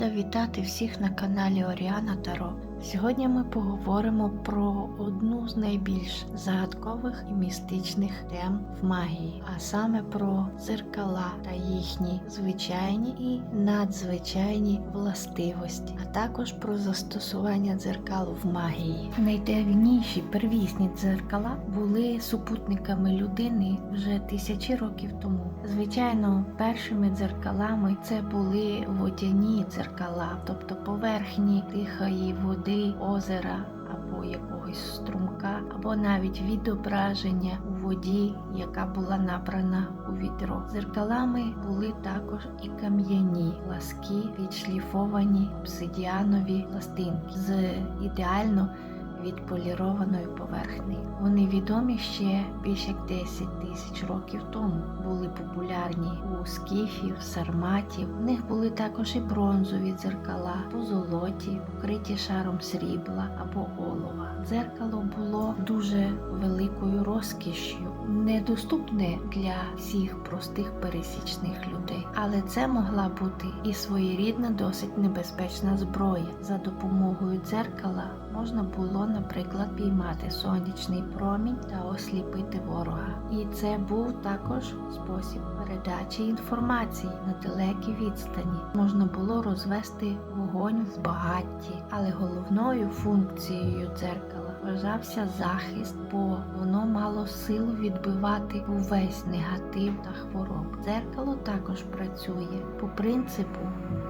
Рада вітати всіх на каналі Оріана Таро. Сьогодні ми поговоримо про одну з найбільш загадкових і містичних тем в магії, а саме про дзеркала та їхні звичайні і надзвичайні властивості, а також про застосування дзеркал в магії. Найдавніші первісні дзеркала були супутниками людини вже тисячі років тому. Звичайно, першими дзеркалами це були водяні дзеркала, тобто поверхні тихої води, озера або якогось струмка, або навіть відображення у воді, яка була набрана у відро. Зеркалами були також і кам'яні ласки, відшліфовані обсидіанові пластинки з ідеально відполірованою поверхнею. Вони відомі ще більше як 10 тисяч років тому. Були популярні у скіфів, сарматів. У них були також і бронзові дзеркала, позолоті, покриті шаром срібла або олова. Дзеркало було дуже великою розкішшю, недоступне для всіх простих пересічних людей. Але це могла бути і своєрідна, досить небезпечна зброя. За допомогою дзеркала можна було, наприклад, піймати сонячний промінь та осліпити ворога. І це був також спосіб передачі інформації на далекій відстані. Можна було розвести вогонь в багатті, але головною функцією дзеркала вважався захист, бо воно мало силу відбивати увесь негатив та хвороб. Дзеркало також працює по принципу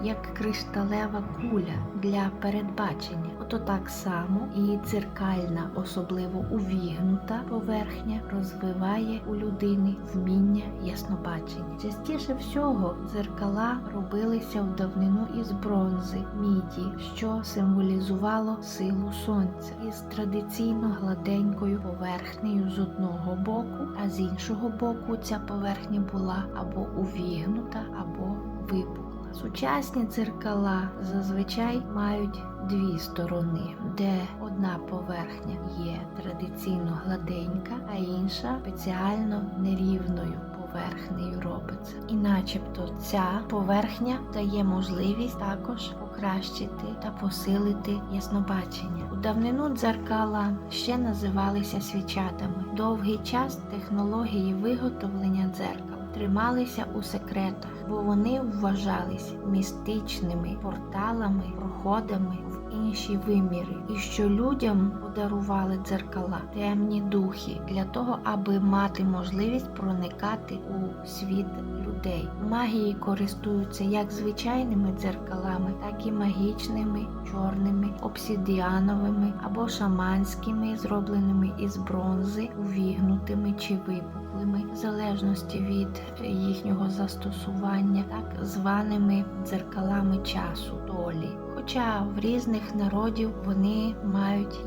як кришталева куля для передбачення. Ото так само і дзеркальна, особливо увігнута поверхня, розвиває у людини вміння яснобачення. Частіше всього дзеркала робилися в давнину із бронзи, міді, що символізувало силу сонця, із традиційно гладенькою поверхнею з одного боку, а з іншого боку ця поверхня була або увігнута, або випукла. Сучасні дзеркала зазвичай мають дві сторони, де одна поверхня є традиційно гладенька, а інша спеціально нерівною поверхнею робиться. І начебто ця поверхня дає можливість також покращити та посилити яснобачення. У давнину дзеркала ще називалися свічатами. Довгий час технології виготовлення дзеркал трималися у секретах, бо вони вважались містичними порталами, проходами в інші виміри, і що людям подарували дзеркала темні духи для того, аби мати можливість проникати у світ людей. Магії користуються як звичайними дзеркалами, так і магічними, чорними, обсидіановими або шаманськими, зробленими із бронзи, увігнутими чи випуклими, в залежності від їхнього застосування, так званими дзеркалами часу, долі. Хоча в різних народів вони мають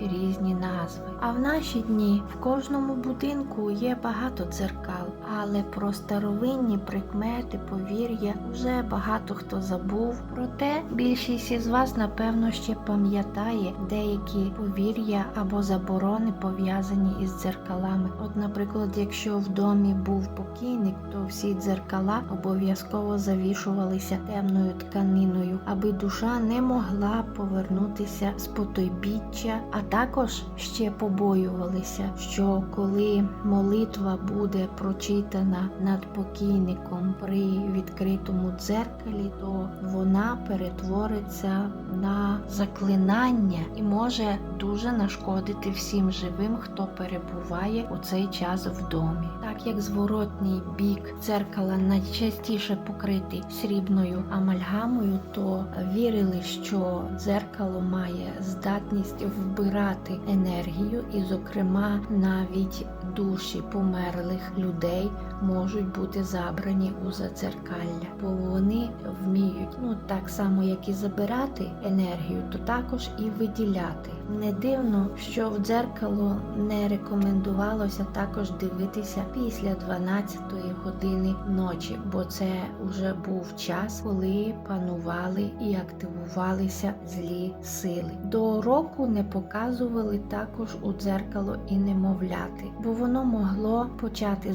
і різні назви. А в наші дні в кожному будинку є багато дзеркал, але про старовинні прикмети, повір'я вже багато хто забув. Проте більшість із вас, напевно, ще пам'ятає деякі повір'я або заборони пов'язані із дзеркалами. От, наприклад, якщо в домі був покійник, то всі дзеркала обов'язково завішувалися темною тканиною, аби душа не могла повернутися з потойбіччя, а також ще побоювалися, що коли молитва буде прочитана над покійником при відкритому дзеркалі, то вона перетвориться на заклинання і може дуже нашкодити всім живим, хто перебуває у цей час в домі. Так як зворотній бік дзеркала найчастіше покритий срібною амальгамою, то вірили, що дзеркало має здатність вбирати енергію, і, зокрема, навіть душі померлих людей можуть бути забрані у задзеркалля, бо вони вміють, ну так само як і забирати енергію, то також і виділяти. Не дивно, що в дзеркало не рекомендувалося також дивитися після 12-ї години ночі, бо це вже був час, коли панували і активувалися злі сили. До року не показували також у дзеркало і немовляти, бо воно могло почати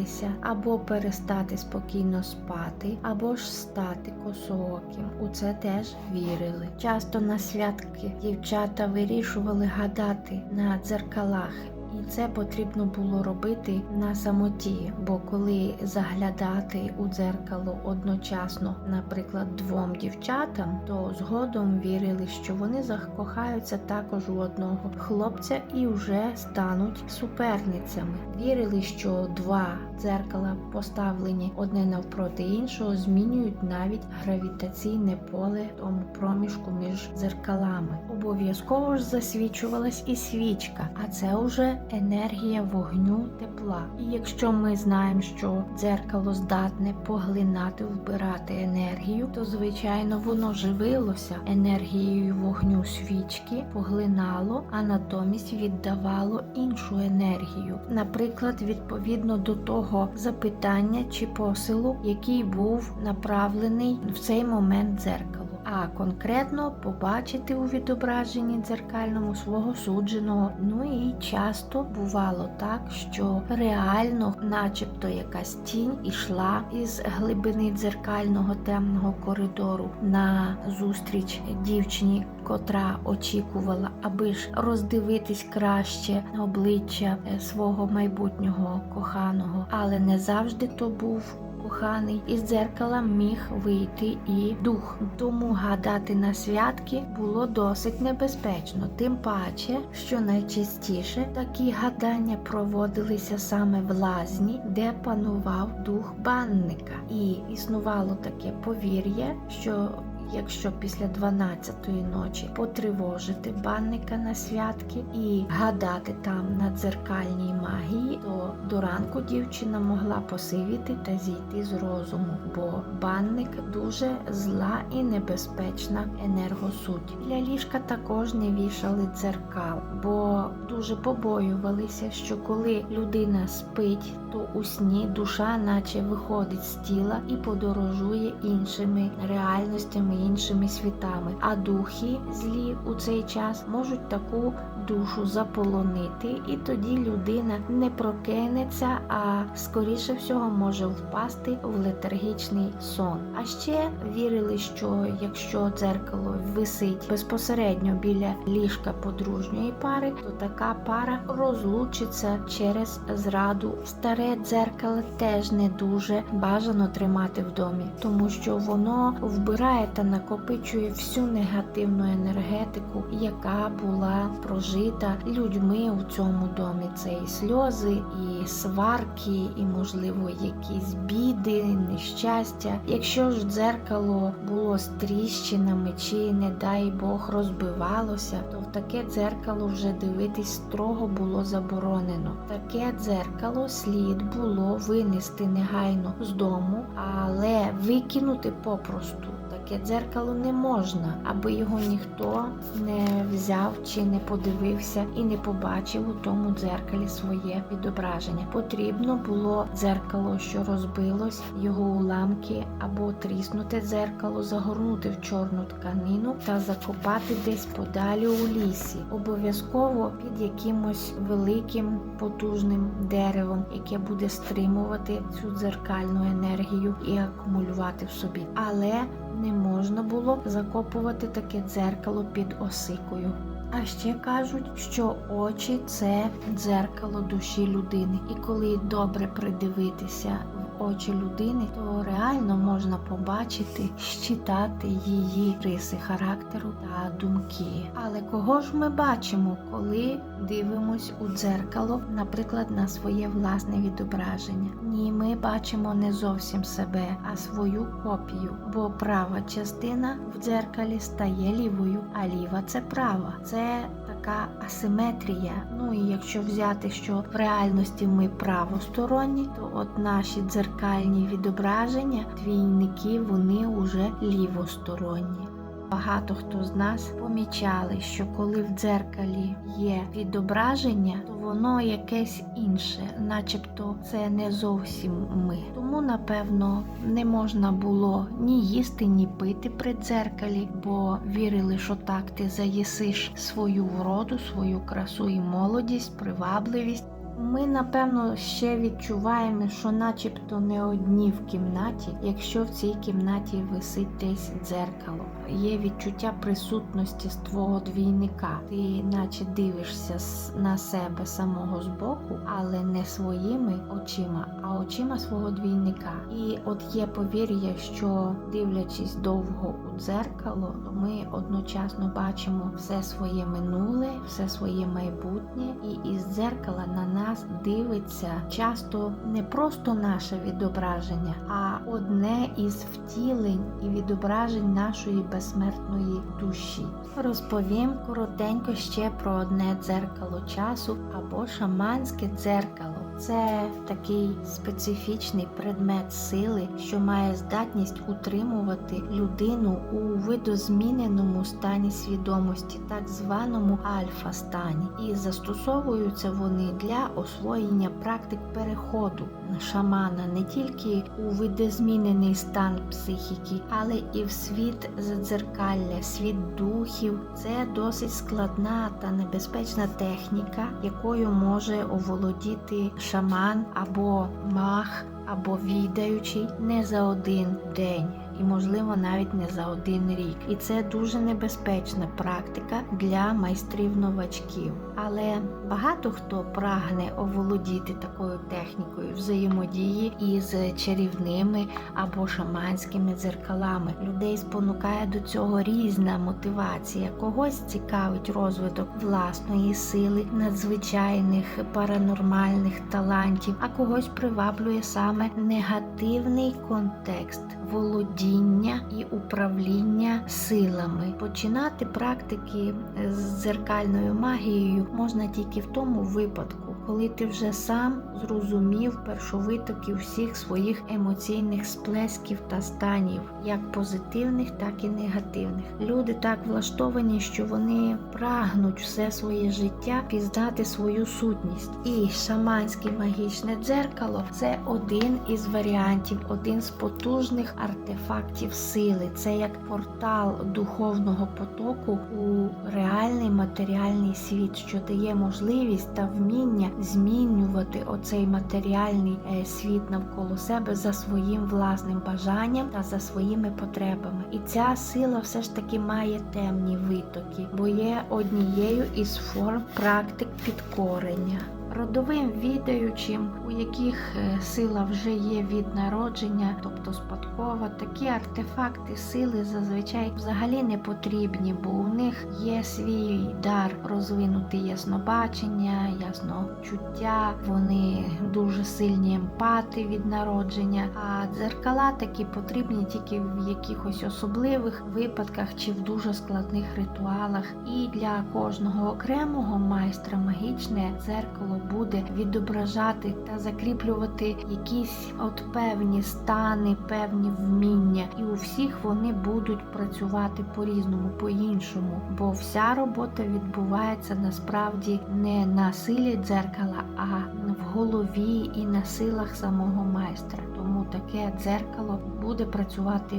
заїкатися або перестати спокійно спати, або ж стати косооким. У це теж вірили. Часто на святки дівчата вирішували гадати на дзеркалах. І це потрібно було робити на самоті, бо коли заглядати у дзеркало одночасно, наприклад, двом дівчатам, то згодом вірили, що вони закохаються також у одного хлопця і вже стануть суперницями. Вірили, що два дзеркала, поставлені одне навпроти іншого, змінюють навіть гравітаційне поле тому проміжку між дзеркалами. Обов'язково ж засвічувалась і свічка, а це вже енергія вогню тепла. І якщо ми знаємо, що дзеркало здатне поглинати, вбирати енергію, то звичайно воно живилося енергією вогню свічки, поглинало, а натомість віддавало іншу енергію. Наприклад, відповідно до того запитання чи посилу, який був направлений в цей момент дзеркало а конкретно побачити у відображенні дзеркальному свого судженого. Ну і часто бувало так, що реально, начебто, якась тінь ішла із глибини дзеркального темного коридору на зустріч дівчині. Котра очікувала, аби ж роздивитись краще обличчя е, свого майбутнього коханого, але не завжди то був коханий, із дзеркала міг вийти і дух. Тому гадати на святки було досить небезпечно, тим паче, що найчастіше такі гадання проводилися саме в лазні, де панував дух банника. І існувало таке повір'я, що Якщо після 12-ї ночі потривожити банника на святки і гадати там на дзеркальній магії, то до ранку дівчина могла посивіти та зійти з розуму, бо банник дуже зла і небезпечна енергосуть. Для ліжка також не вішали дзеркал, бо дуже побоювалися, що коли людина спить, то у сні душа наче виходить з тіла і подорожує іншими реальностями іншими світами, а духи злі у цей час можуть таку душу заполонити, і тоді людина не прокинеться, а скоріше всього може впасти в летаргічний сон. А ще вірили, що якщо дзеркало висить безпосередньо біля ліжка подружньої пари, то така пара розлучиться через зраду. Старе дзеркало теж не дуже бажано тримати в домі, тому що воно вбирає та накопичує всю негативну енергетику, яка була прожита людьми у цьому домі. Це і сльози, і сварки, і, можливо, якісь біди, нещастя. Якщо ж дзеркало було з тріщинами, чи, не дай Бог, розбивалося, то в таке дзеркало вже дивитись строго було заборонено. Таке дзеркало слід було винести негайно з дому, але викинути попросту таке дзеркало не можна, аби його ніхто не взяв чи не подивився і не побачив у тому дзеркалі своє відображення. Потрібно було дзеркало, що розбилось, його уламки або тріснуте дзеркало, загорнути в чорну тканину та закопати десь подалі у лісі. Обов'язково під якимось великим потужним деревом, яке буде стримувати цю дзеркальну енергію і акумулювати в собі. Але не можна було закопувати таке дзеркало під осикою. А ще кажуть, що очі це дзеркало душі людини, і коли добре придивитися очі людини, то реально можна побачити, щитати її риси характеру та думки. Але кого ж ми бачимо, коли дивимось у дзеркало, наприклад, на своє власне відображення? Ні, ми бачимо не зовсім себе, а свою копію, бо права частина в дзеркалі стає лівою, а ліва це права. Це така асиметрія. Ну і якщо взяти, що в реальності ми правосторонні, то от наші дзеркальні відображення, двійники, вони уже лівосторонні. Багато хто з нас помічали, що коли в дзеркалі є відображення, то воно якесь інше, начебто це не зовсім ми. Тому, напевно, не можна було ні їсти, ні пити при дзеркалі, бо вірили, що так ти заїсиш свою вроду, свою красу і молодість, привабливість. Ми, напевно, ще відчуваємо, що начебто не одні в кімнаті, якщо в цій кімнаті висить десь дзеркало. Є відчуття присутності з твого двійника. Ти наче дивишся на себе самого збоку, але не своїми очима, а очима свого двійника. І от є повір'я, що дивлячись довго у дзеркало, ми одночасно бачимо все своє минуле, все своє майбутнє, і із дзеркала на нас дивиться часто не просто наше відображення, а одне із втілень і відображень нашої безсмертної душі. Розповім коротенько ще про одне дзеркало часу або шаманське дзеркало. Це такий специфічний предмет сили, що має здатність утримувати людину у видозміненому стані свідомості, так званому альфа-стані, і застосовуються вони для освоєння практик переходу шамана не тільки у видозмінений стан психіки, але і в світ задзеркалля, світ духів. Це досить складна та небезпечна техніка, якою може оволодіти шаман або мах, або відаючий не за один день. І, можливо, навіть не за один рік. І це дуже небезпечна практика для майстрів новачків. Але багато хто прагне оволодіти такою технікою взаємодії із чарівними або шаманськими дзеркалами. Людей спонукає до цього різна мотивація. Когось цікавить розвиток власної сили, надзвичайних паранормальних талантів, а когось приваблює саме негативний контекст володіння і управління силами. Починати практики з дзеркальною магією можна тільки в тому випадку, коли ти вже сам зрозумів першовитоки всіх своїх емоційних сплесків та станів, як позитивних, так і негативних. Люди так влаштовані, що вони прагнуть все своє життя пізнати свою сутність. І шаманське магічне дзеркало це один із варіантів, один з потужних артефактів сили. Це як портал духовного потоку у реальний матеріальний світ, що дає можливість та вміння змінювати оцей матеріальний е, світ навколо себе за своїм власним бажанням та за своїми потребами. І ця сила все ж таки має темні витоки, бо є однією із форм практик підкорення. Родовим відаючим, у яких е, сила вже є від народження, тобто спадкова, такі артефакти сили зазвичай взагалі не потрібні, бо у них є свій дар розвинути яснобачення, ясночуття, вони дуже сильні емпати від народження. А дзеркала такі потрібні тільки в якихось особливих випадках чи в дуже складних ритуалах. І для кожного окремого майстра магічне дзеркало буде відображати та закріплювати якісь от певні стани, певні вміння, і у всіх вони будуть працювати по-різному, по-іншому. Бо вся робота відбувається насправді не на силі дзеркала, а в голові і на силах самого майстра. Тому таке дзеркало буде працювати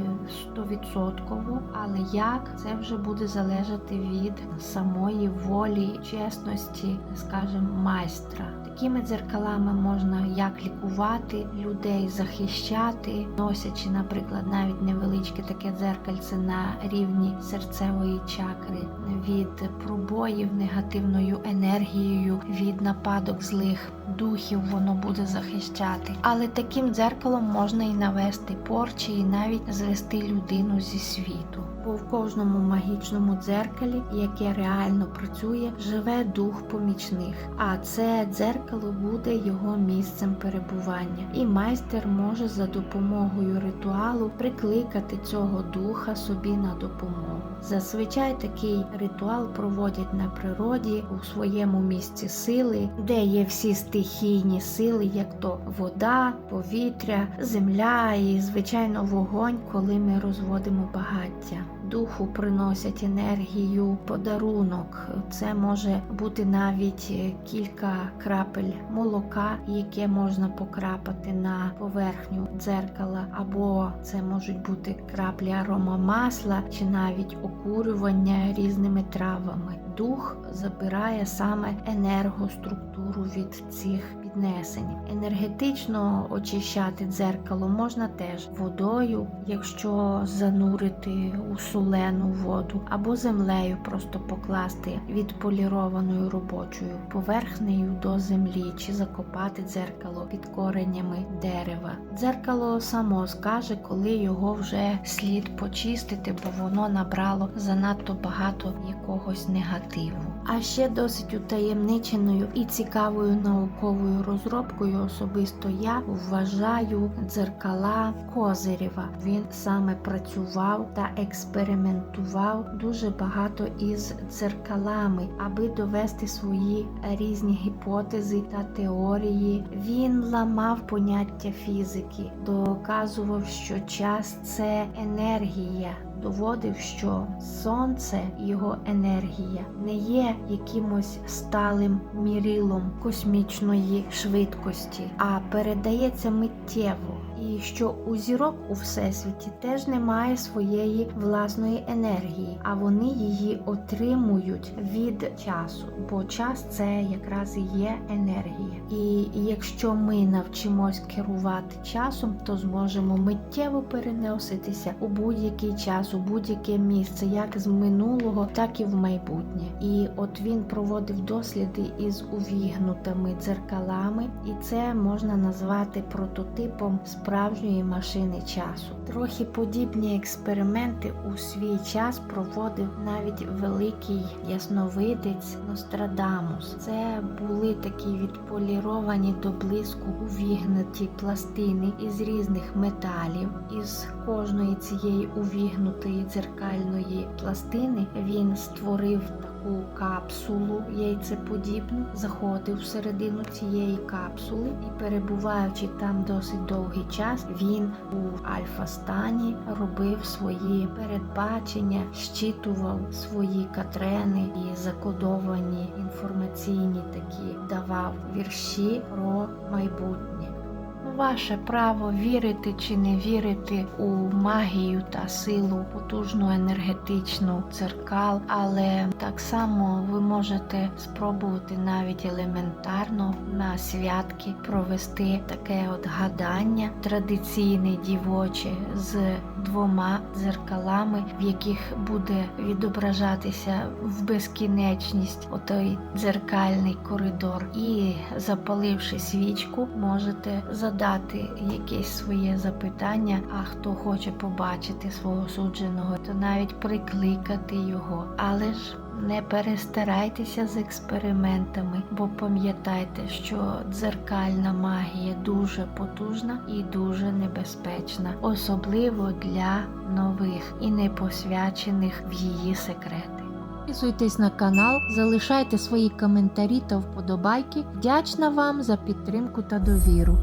100%, але як це вже буде залежати від самої волі, чесності, скажімо, майстра. Такими дзеркалами можна як лікувати людей, захищати, носячи, наприклад, навіть невеличке таке дзеркальце на рівні серцевої чакри, від пробоїв негативною енергією, від нападок злих духів воно буде захищати. Але таким дзеркалом можна і навести порчі, і навіть звести людину зі світу. Бо в кожному магічному дзеркалі, яке реально працює, живе дух помічних. А це дзеркало буде його місцем перебування. І майстер може за допомогою ритуалу прикликати цього духа собі на допомогу. Зазвичай такий ритуал проводять на природі у своєму місці сили, де є всі стихійні сили, як то вода, повітря, земля і, звичайно, вогонь, коли ми розводимо багаття. Духу приносять енергію, подарунок. Це може бути навіть кілька крапель молока, яке можна покрапати на поверхню дзеркала, або це можуть бути краплі аромамасла, чи навіть окурювання різними травами. Дух забирає саме енергоструктуру від цих піднесень. Енергетично очищати дзеркало можна теж водою, якщо занурити у солену воду, або землею просто покласти відполірованою робочою поверхнею до землі, чи закопати дзеркало під коренями дерева. Дзеркало само скаже, коли його вже слід почистити, бо воно набрало занадто багато якогось негативу. А ще досить утаємниченою і цікавою науковою розробкою особисто я вважаю дзеркала Козирєва. Він саме працював та експериментував дуже багато із дзеркалами, аби довести свої різні гіпотези та теорії. Він ламав поняття фізики, доказував, що час це енергія доводив, що сонце, його енергія, не є якимось сталим мірилом космічної швидкості, а передається миттєво. І що у зірок у всесвіті теж немає своєї власної енергії, а вони її отримують від часу, бо час це якраз і є енергія. І якщо ми навчимось керувати часом, то зможемо миттєво переноситися у будь-який час, у будь-яке місце, як з минулого, так і в майбутнє. І от він проводив досліди із увігнутими дзеркалами, і це можна назвати прототипом справжньої машини часу. Трохи подібні експерименти у свій час проводив навіть великий ясновидець Нострадамус. Це були такі відполіровані до блиску увігнуті пластини із різних металів. Із кожної цієї увігнутої дзеркальної пластини він створив таку капсулу яйцеподібну, заходив всередину цієї капсули і, перебуваючи там досить довгий час, він у альфа-стані робив свої передбачення, щитував свої катрени і закодовані інформаційні такі давав вірші про майбутнє. Ваше право вірити чи не вірити у магію та силу потужну енергетичну церкал, але так само ви можете спробувати навіть елементарно на святки провести таке от гадання. Традиційне дівоче з двома дзеркалами, в яких буде відображатися в безкінечність отой дзеркальний коридор. І запаливши свічку, можете задати якесь своє запитання. А хто хоче побачити свого судженого, то навіть прикликати його. Але ж не перестарайтеся з експериментами, бо пам'ятайте, що дзеркальна магія дуже потужна і дуже небезпечна, особливо для нових і непосвячених в її секрети. Підписуйтесь на канал, залишайте свої коментарі та вподобайки. Вдячна вам за підтримку та довіру.